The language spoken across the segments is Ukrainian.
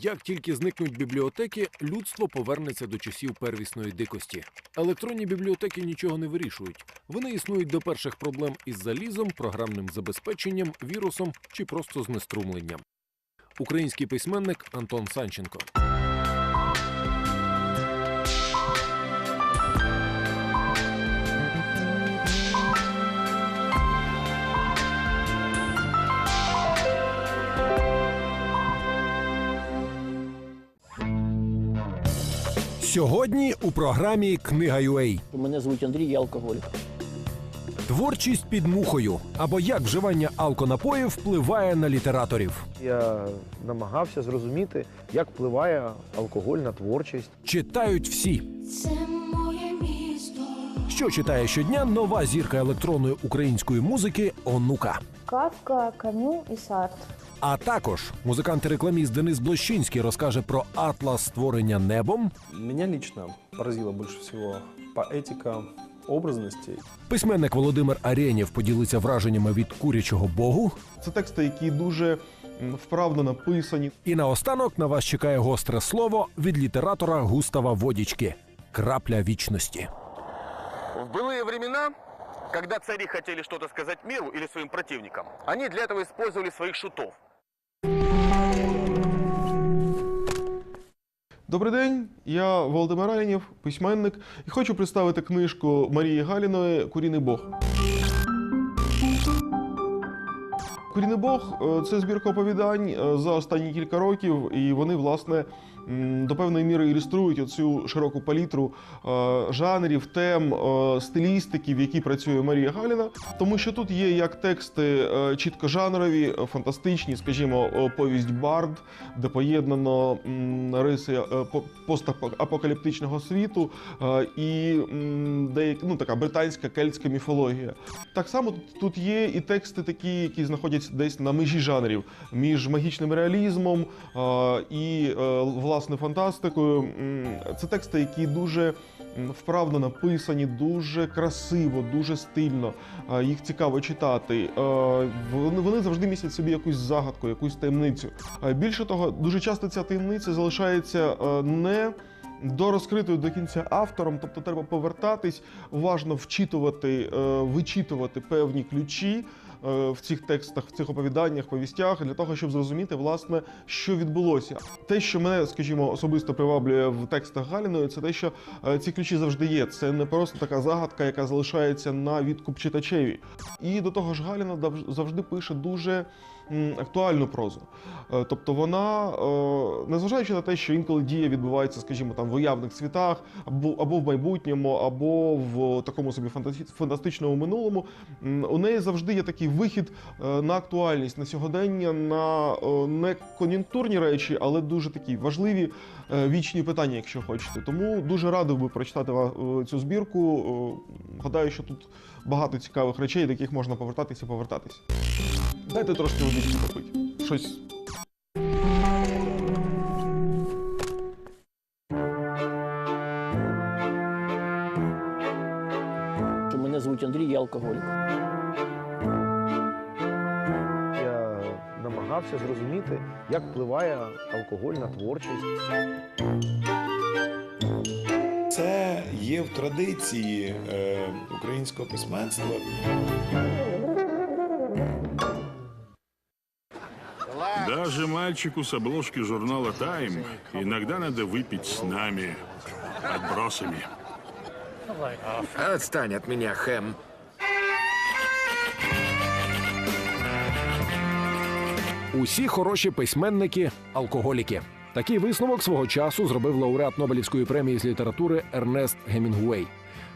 Як тільки зникнуть бібліотеки, людство повернеться до часів первісної дикості. Електронні бібліотеки нічого не вирішують. Вони існують до перших проблем із залізом, програмним забезпеченням, вірусом чи просто знеструмленням. Український письменник Антон Санченко. Сьогодні у програмі Книга UA. Мене звуть Андрій, я алкоголік. Творчість під мухою або як вживання алконапоїв впливає на літераторів. Я намагався зрозуміти, як впливає алкоголь на творчість. Читають всі. Це моє місто. Що читає щодня нова зірка електронної української музики Онука. Кавка, Камю і Сартр. А також музикант-рекламіст Денис Блощинський розкаже про атлас створення небом. Меня лично поразила больше всего поэтика образностей. Письменник Володимир Арєнєв поділиться враженнями від курячого богу. Це тексти, які дуже м, вправно написані. І наостанок на вас чекає гостре слово від літератора Густава Водічки. Крапля вічності. В былые времена, когда цари хотели что-то сказать миру или своим противникам, они для этого использовали своих шутов. Добрий день, я Володимир Алінів, письменник, і хочу представити книжку Марії Галіної Куріний Бог. Куріний Бог е, це збірка оповідань е, за останні кілька років, і вони, власне, до певної міри ілюструють оцю широку палітру е, жанрів, тем, е, стилістики, в якій працює Марія Галіна. Тому що тут є як тексти е, чітко жанрові, фантастичні, скажімо, повість Бард, де поєднано риси по- постапокаліптичного світу і м, деяк, ну, така британська кельтська міфологія. Так само тут- є і тексти такі, які знаходяться десь на межі жанрів між магічним реалізмом і е, власне фантастикою. Це тексти, які дуже вправно написані, дуже красиво, дуже стильно. Їх цікаво читати. Вони, завжди містять собі якусь загадку, якусь таємницю. Більше того, дуже часто ця таємниця залишається не до розкритою до кінця автором, тобто треба повертатись, уважно вчитувати, е, вичитувати певні ключі в цих текстах, в цих оповіданнях, повістях для того, щоб зрозуміти, власне, що відбулося. Те, що мене, скажімо, особисто приваблює в текстах Галіної, це те, що е, ці ключі завжди є. Це не просто така загадка, яка залишається на відкуп читачеві. І до того ж, Галіна завжди пише дуже актуальну прозу. Е, Тобто вона, е, незважаючи на те, що інколи дія відбувається, скажімо, там в уявних світах, або, в майбутньому, або в такому собі фантастичному минулому, у неї завжди є такий вихід е, на актуальність, на сьогодення, на не кон'юнктурні речі, але дуже такі важливі вічні питання, якщо хочете. Тому дуже радив би прочитати цю збірку. Гадаю, що тут багато цікавих речей, до яких можна повертатися і повертатись. Дайте трошки водички попити. Щось Мене звуть Андрій, я алкоголік. Я намагався зрозуміти, як впливає алкоголь на творчість. Це є в традиції е, українського письменства. Даже мальчику с обложки журнала «Тайм» иногда надо выпить с нами, отбросами. Отстань от меня, Хэм. Усі хороші письменники алкоголіки. Такий висновок свого часу зробив лауреат Нобелівської премії з літератури Ернест Гемінгуей.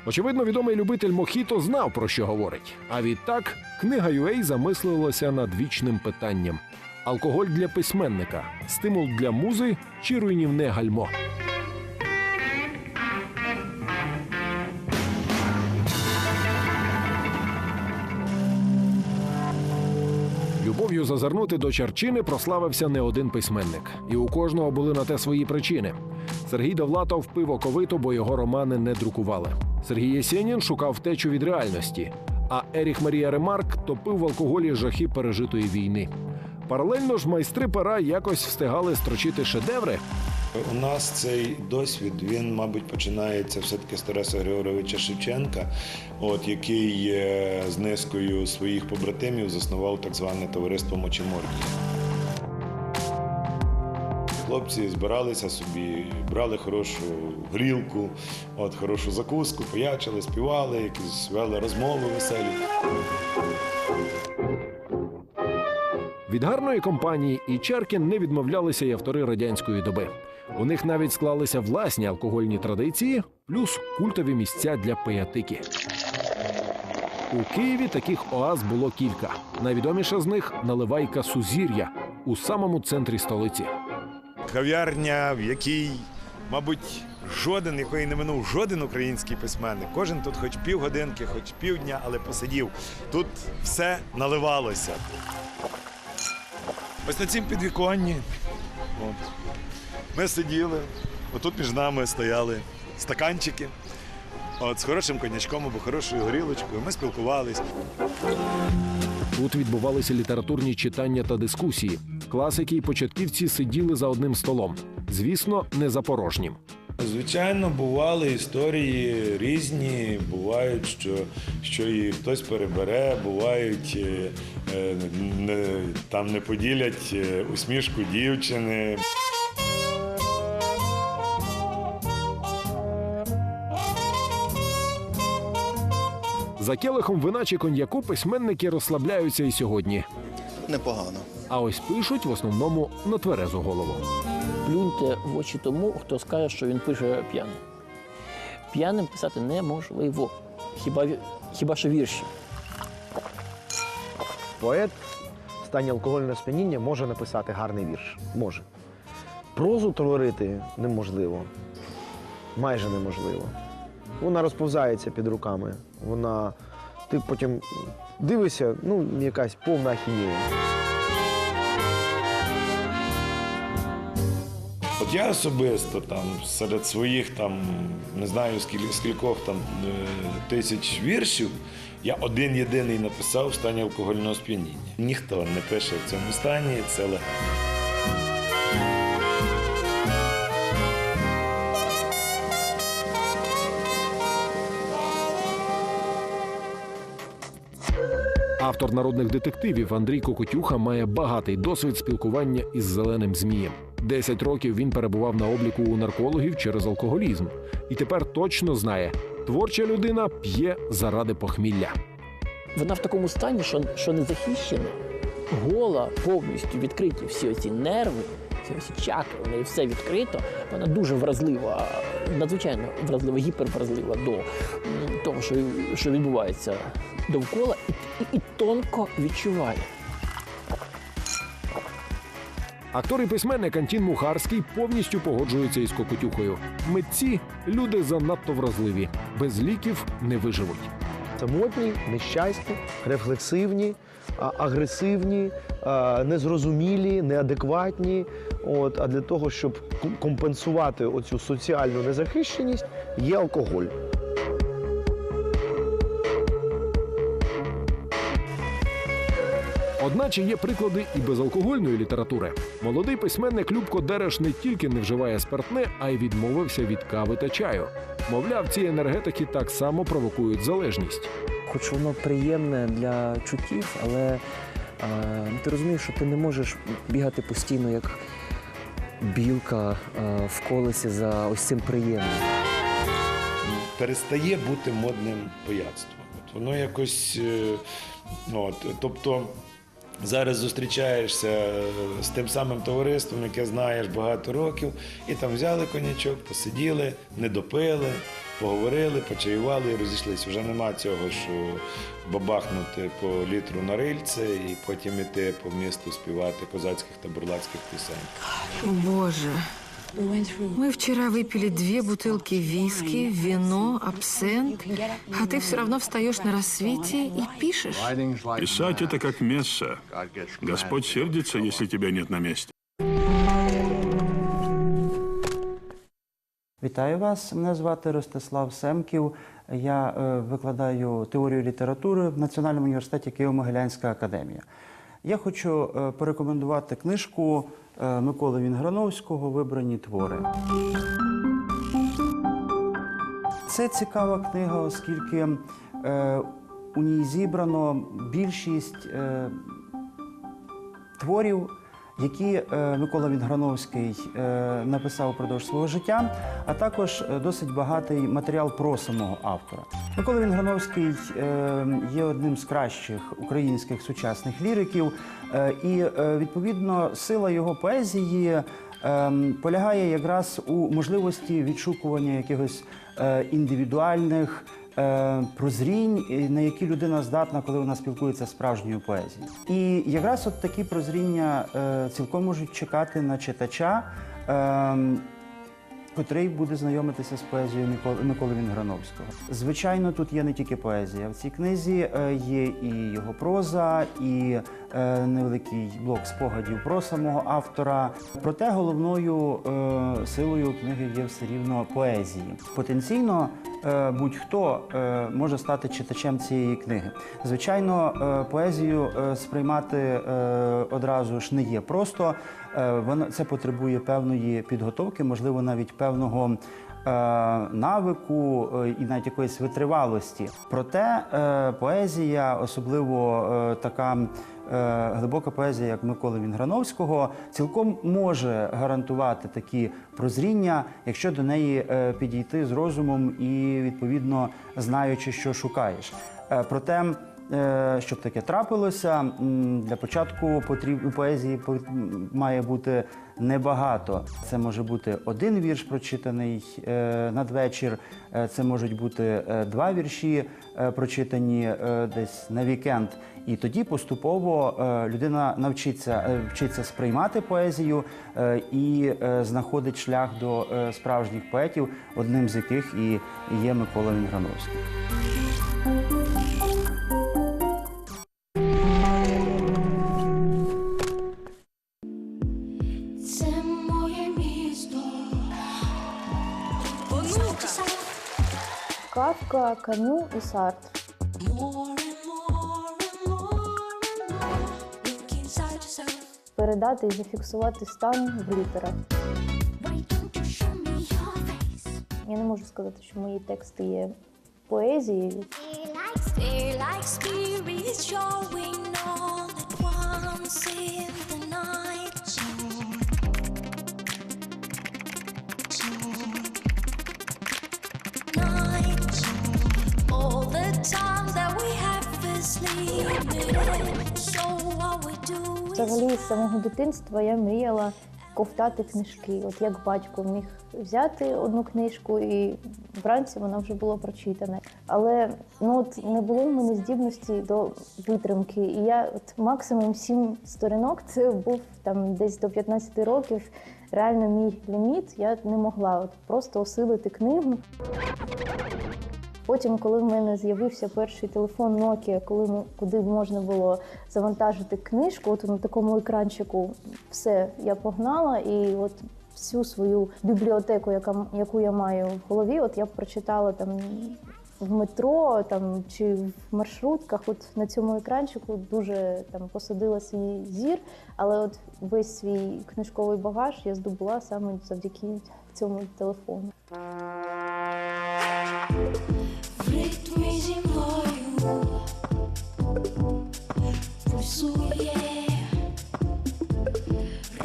Очевидно, відомий любитель Мохіто знав про що говорить. А відтак книга Юей замислилася над вічним питанням: алкоголь для письменника, стимул для музи чи руйнівне гальмо. Любов'ю зазирнути до Чарчини прославився не один письменник, і у кожного були на те свої причини. Сергій Довлатов пив оковито, бо його романи не друкували. Сергій Єсенін шукав втечу від реальності. А Еріх Марія Ремарк топив в алкоголі жахи пережитої війни. Паралельно ж майстри пера якось встигали строчити шедеври. У нас цей досвід, він, мабуть, починається все-таки з Тараса Григоровича Шевченка, от, який е, з низкою своїх побратимів заснував так зване товариство Мочемордії. Хлопці збиралися собі, брали хорошу грілку, от, хорошу закуску, поячили, співали, якісь вели розмови веселі. Від гарної компанії і Чаркін не відмовлялися й автори радянської доби. У них навіть склалися власні алкогольні традиції, плюс культові місця для пиятики. У Києві таких оаз було кілька. Найвідоміша з них наливайка Сузір'я у самому центрі столиці. Кав'ярня, в якій, мабуть, жоден, якої не минув жоден український письменник. Кожен тут хоч півгодинки, хоч півдня, але посидів. Тут все наливалося. Ось на цім підвіконні. От. Ми сиділи, отут між нами стояли стаканчики. От, з хорошим конячком або хорошою горілочкою. Ми спілкувались. Тут відбувалися літературні читання та дискусії. Класики і початківці сиділи за одним столом. Звісно, не за порожнім. Звичайно, бували історії різні. Бувають, що, що і хтось перебере, бувають е, е, не, там не поділять е, усмішку дівчини. За келихом вина чи коньяку письменники розслабляються і сьогодні. Непогано. А ось пишуть в основному на тверезу голову. Плюньте в очі тому, хто скаже, що він пише п'яним. П'яним писати неможливо. Хіба, хіба що вірші. Поет в стані алкогольного сп'яніння може написати гарний вірш. Може. Прозу творити неможливо. Майже неможливо. Вона розповзається під руками. Вона. Ти потім дивишся, ну, якась повна ахінея. От я особисто там серед своїх там не знаю скіль- скількох там е, тисяч віршів, я один єдиний написав в стані алкогольного сп'яніння. Ніхто не пише в цьому стані, це легко. Автор народних детективів Андрій Кокотюха має багатий досвід спілкування із зеленим змієм. Десять років він перебував на обліку у наркологів через алкоголізм, і тепер точно знає, творча людина п'є заради похмілля. Вона в такому стані, що, що не захищена, гола, повністю відкриті всі оці нерви, всі оці чакри, у неї все відкрито. Вона дуже вразлива, надзвичайно вразлива, гіпервразлива до того, що, що відбувається довкола, і, і, і тонко відчуває. Актор і письменник Антін Мухарський повністю погоджується із Кокотюхою. Митці люди занадто вразливі, без ліків не виживуть. Самотні, нещасні, рефлексивні, агресивні, незрозумілі, неадекватні. От, а для того, щоб компенсувати оцю соціальну незахищеність, є алкоголь. Одначе є приклади і безалкогольної літератури. Молодий письменник Любко Дереш не тільки не вживає спиртне, а й відмовився від кави та чаю. Мовляв, ці енергетики так само провокують залежність. хоч воно приємне для чуттів, але е, ти розумієш, що ти не можеш бігати постійно як білка е, в колесі за ось цим приємним. перестає бути модним пияцтво. От воно якось. е, От, тобто зараз зустрічаєшся з тим самим товариством, яке знаєш багато років, і там взяли конячок, посиділи, не допили, поговорили, почаювали і розійшлися. Вже нема цього, що бабахнути по літру на рильце і потім іти по місту співати козацьких та бурлацьких пісень. Боже, мы вчера выпили две бутылки виски, вино, абсент, а ты все равно встаешь на рассвете и пишешь. Писать это как месса. Господь сердится, если тебя нет на месте. Вітаю вас! Мене звати Ростислав Семків. Я е, викладаю теорію літератури в Національному університеті Києво-Могилянська академія. Я хочу е, порекомендувати книжку е, Миколи Вінграновського Вибрані твори. Це цікава книга, оскільки е, у ній зібрано більшість творів, які е, Микола Вінграновський е, написав упродовж свого життя, а також е, досить багатий матеріал про самого автора. Микола Вінграновський є одним з кращих українських сучасних ліриків, і відповідно сила його поезії. Полягає якраз у можливості відшукування якихось індивідуальних прозрінь, і на які людина здатна, коли вона спілкується з справжньою поезією. І якраз от такі прозріння е, цілком можуть чекати на читача. ем, котрий буде знайомитися з поезією Миколи, Вінграновського. Звичайно, тут є не тільки поезія. В цій книзі е, є і його проза, і е, невеликий блок спогадів про самого автора. Проте головною е, силою книги є все рівно поезії. Потенційно е, будь-хто е, може стати читачем цієї книги. Звичайно, е, поезію е, сприймати е, одразу ж не є просто. Е, це потребує певної підготовки, можливо, навіть певного е, навику е, і навіть якоїсь витривалості. Проте е, поезія, особливо е, така е, глибока поезія, як Миколи Вінграновського, цілком може гарантувати такі прозріння, якщо до неї е, підійти з розумом і відповідно знаючи, що шукаєш. Е, Проте Е, Щоб таке трапилося, для початку потріб... поезії по- має бути небагато. Це може бути один вірш, прочитаний е, надвечір. Е, Це можуть бути е, два вірші, е, прочитані е, десь на вікенд. І тоді поступово е, людина навчиться е, вчиться сприймати поезію е, і е, знаходить шлях до е, справжніх поетів, одним з яких і є Микола Вінграновський. Кавка, Камю і Сартр. Передати і зафіксувати стан в літерах. Я не можу сказати, що мої тексти є поезією. Stay like Взагалі, з самого дитинства я мріяла ковтати книжки. От як батько міг взяти одну книжку, і вранці вона вже була прочитана. Але ну от не було в мене здібності до витримки. І я от максимум сім сторінок це був там десь до 15 років. Реально мій ліміт. Я не могла от просто осилити книгу. Потім, коли в мене з'явився перший телефон Nokia, коли куди можна було завантажити книжку, от на такому екранчику все я погнала, і от всю свою бібліотеку, яка яку я маю в голові, от я прочитала там в метро там чи в маршрутках. От на цьому екранчику дуже там посадила свій зір, але от весь свій книжковий багаж я здобула саме завдяки цьому телефону. В ритмі зі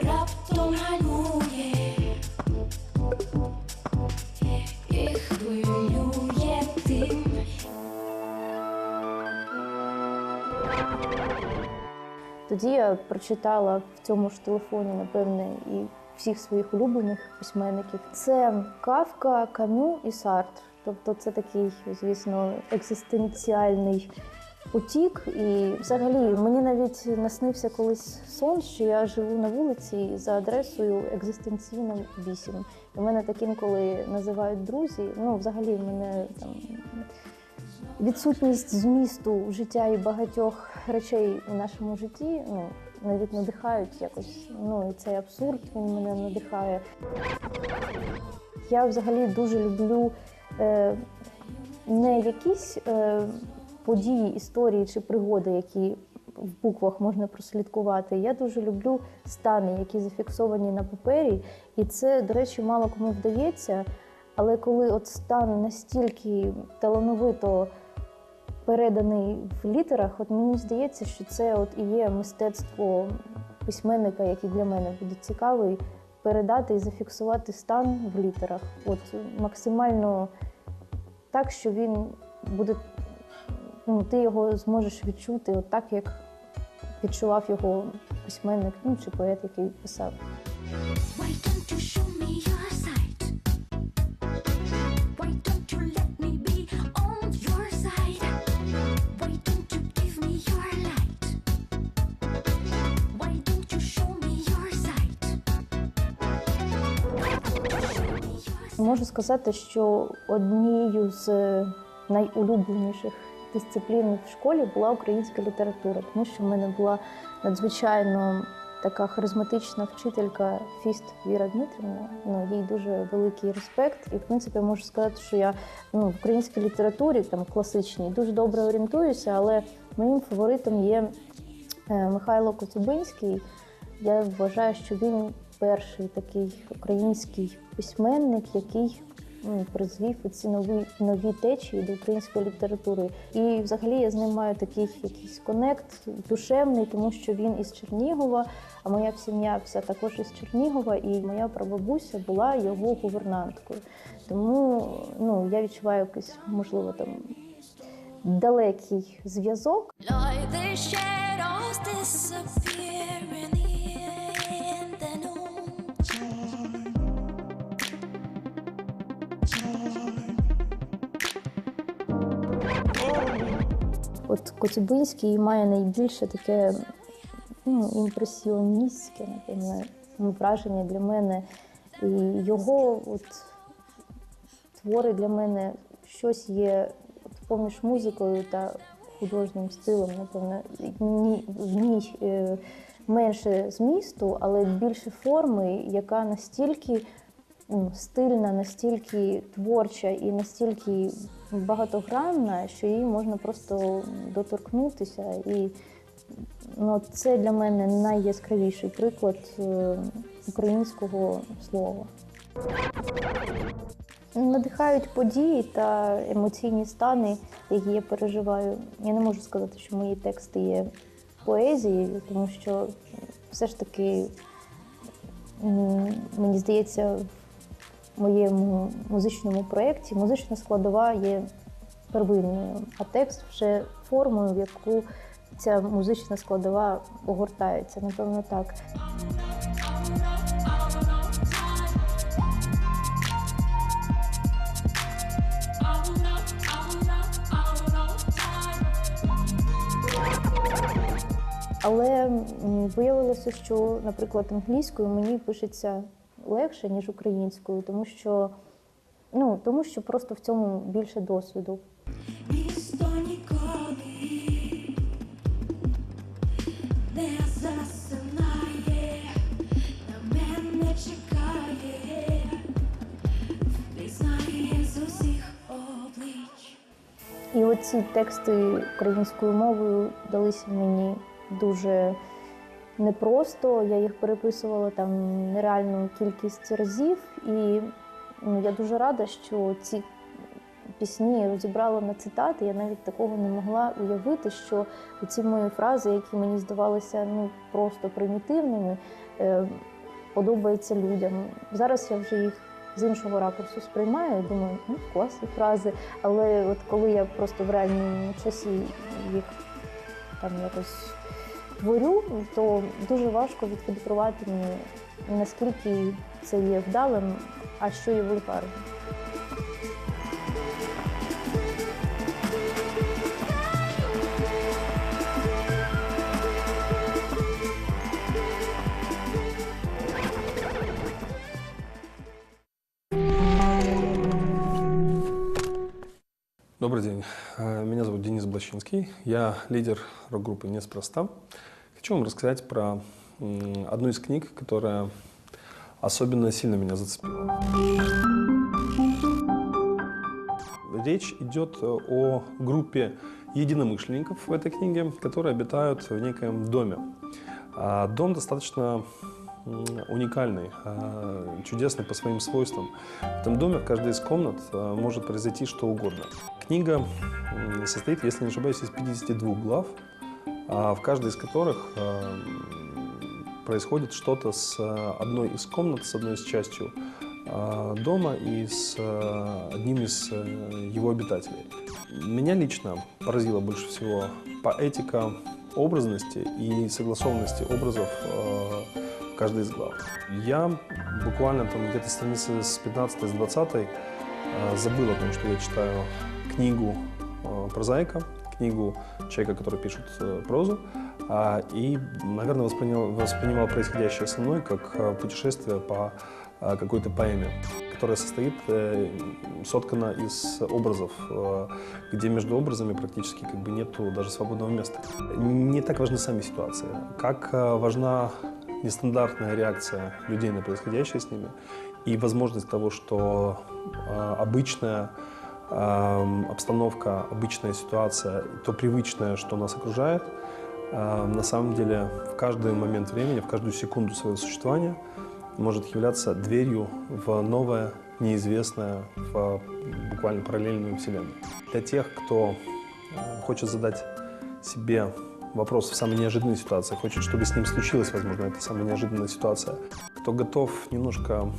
раптом гальмує. Тоді я прочитала в цьому ж телефоні, напевне, і всіх своїх улюблених письменників. Це Кавка, Камю і Сартр. Тобто це такий, звісно, екзистенціальний потік. І взагалі мені навіть наснився колись сон, що я живу на вулиці за адресою екзистенційна 8. І мене так інколи називають друзі. Ну, взагалі, мене там відсутність змісту життя і багатьох речей у нашому житті ну, навіть надихають якось. Ну і цей абсурд він мене надихає. Я взагалі дуже люблю не якісь е, події, історії чи пригоди, які в буквах можна прослідкувати. Я дуже люблю стани, які зафіксовані на папері, і це, до речі, мало кому вдається. Але коли от стан настільки талановито переданий в літерах, от мені здається, що це от і є мистецтво письменника, який для мене буде цікавий, передати і зафіксувати стан в літерах. От максимально так, що він буде, ну, ти його зможеш відчути, от так, як відчував його письменник, ну чи поет, який писав. Why don't you show me your Можу сказати, що однією з найулюбленіших дисциплін в школі була українська література, тому що в мене була надзвичайно така харизматична вчителька Фіст Віра Дмитрівна. Ну, їй дуже великий респект. І, в принципі, можу сказати, що я ну, в українській літературі, там класичній, дуже добре орієнтуюся, але моїм фаворитом є е, Михайло Коцюбинський. Я вважаю, що він перший такий український письменник, який ну, призвів ці нові, нові течії до української літератури. І взагалі я з ним маю такий якийсь конект душевний, тому що він із Чернігова, а моя сім'я вся також із Чернігова, і моя прабабуся була його гувернанткою. Тому ну, я відчуваю якийсь, можливо, там далекий зв'язок. Like От Коцюбинський має найбільше таке ну, імпресіоністське, напевно, враження для мене. І його от, твори для мене щось є от, поміж музикою та художнім стилем, напевно, в ній е, менше змісту, але більше форми, яка настільки ну, стильна, настільки творча і настільки багатогранна, що її можна просто доторкнутися. І ну, це для мене найяскравіший приклад е, українського слова. Надихають події та емоційні стани, які я переживаю. Я не можу сказати, що мої тексти є поезією, тому що все ж таки мені здається, моєму музичному проєкті музична складова є первинною, а текст вже формою, в яку ця музична складова огортається. Напевно, так. Але виявилося, що, наприклад, англійською мені пишеться легше, ніж українською, тому що, ну, тому що просто в цьому більше досвіду. Місто ніколи не засинає, на мене чекає, впізнає з усіх облич. І оці тексти українською мовою далися мені дуже непросто. Я їх переписувала там нереальну кількість разів. І ну, я дуже рада, що ці пісні розібрала на цитати. Я навіть такого не могла уявити, що ці мої фрази, які мені здавалися ну, просто примітивними, е, подобаються людям. Зараз я вже їх з іншого ракурсу сприймаю думаю, ну, класні фрази. Але от коли я просто в реальному часі їх там якось творю, то дуже важко відфільтрувати мені, наскільки це є вдалим, а що є вульгарним. Добрый день. Э, Меня зовут Денис Блащинский. Я лидер рок-группы «Неспроста». Хочу вам рассказать про одну из книг, которая особенно сильно меня зацепила. Речь идет э, о группе единомышленников в этой книге, которые обитают в некоем доме. А Дом достаточно уникальный, а, чудесный по своим свойствам. В этом доме в каждой из комнат а, может произойти что угодно. Книга состоит, если не ошибаюсь, из 52 глав, в каждой из которых а, м, происходит что-то с а, одной из комнат, с одной из частью а, дома и с а, одним из э, его обитателей. Меня лично поразила больше всего поэтика образности и согласованности образов э, в каждой из глав. Я буквально там где-то страницы с 15 с 20 э, забыл о том, что я читаю книгу э, прозаика, книгу человека, который пишет э, прозу, а, и, наверное, воспринял, воспринимал происходящее со мной как э, путешествие по э, какой-то поэме, которая состоит, соткана из образов, где между образами практически как бы нету даже свободного места. Не так важны сами ситуации, как важна нестандартная реакция людей на происходящее с ними и возможность того, что обычная обстановка, обычная ситуация, то привычное, что нас окружает, на самом деле в каждый момент времени, в каждую секунду своего существования может являться дверью в новое, неизвестное, в буквально параллельную вселенную. Для тех, кто э, хочет задать себе вопрос в самой неожиданной ситуации, хочет, чтобы с ним случилась, возможно, эта самая неожиданная ситуация, кто готов немножко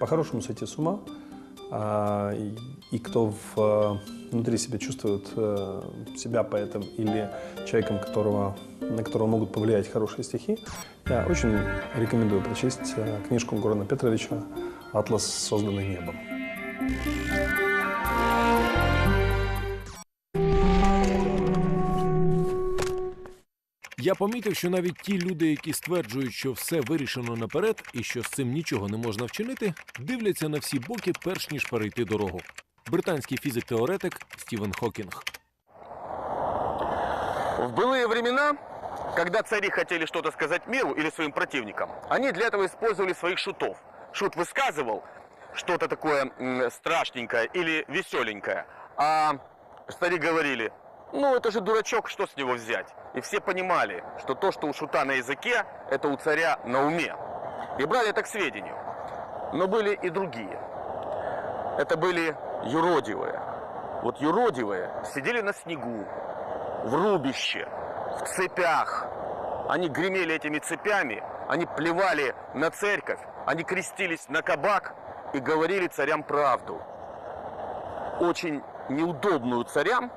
по-хорошему сойти с ума, и, и кто в, э, внутри себя чувствует э, себя поэтом или человеком, которого, на которого могут повлиять хорошие стихи, я очень рекомендую прочесть э, книжку Горана Петровича «Атлас, созданный небом». Я помітив, що навіть ті люди, які стверджують, що все вирішено наперед і що з цим нічого не можна вчинити, дивляться на всі боки, перш ніж перейти дорогу. Британський фізик-теоретик Стівен Хокінг. В былые времена, когда цари хотели что-то сказать миру или своим противникам, они для этого использовали своих шутов. Шут высказывал что-то такое м, страшненькое или веселенькое, а стари говорили, ну это же дурачок, что с него взять? И все понимали, что то, что у шута на языке, это у царя на уме. И брали это к сведению. Но были и другие. Это были юродивые. Вот юродивые сидели на снегу, в рубище, в цепях. Они гремели этими цепями, они плевали на церковь, они крестились на кабак и говорили царям правду. Очень неудобную царям,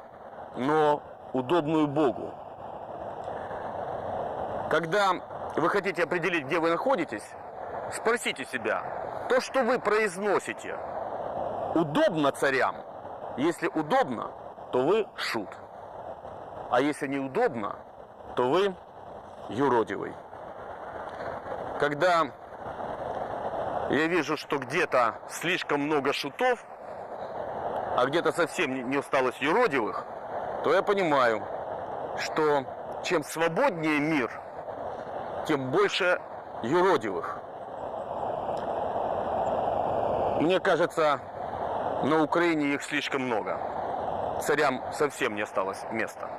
но удобную Богу. Когда вы хотите определить, где вы находитесь, спросите себя, то, что вы произносите, удобно царям? Если удобно, то вы шут. А если неудобно, то вы юродивый. Когда я вижу, что где-то слишком много шутов, а где-то совсем не- осталось юродивых, то я понимаю, что чем свободнее мир, тем больше юродивых. Мне кажется, на Украине их слишком много. Царям совсем не осталось места.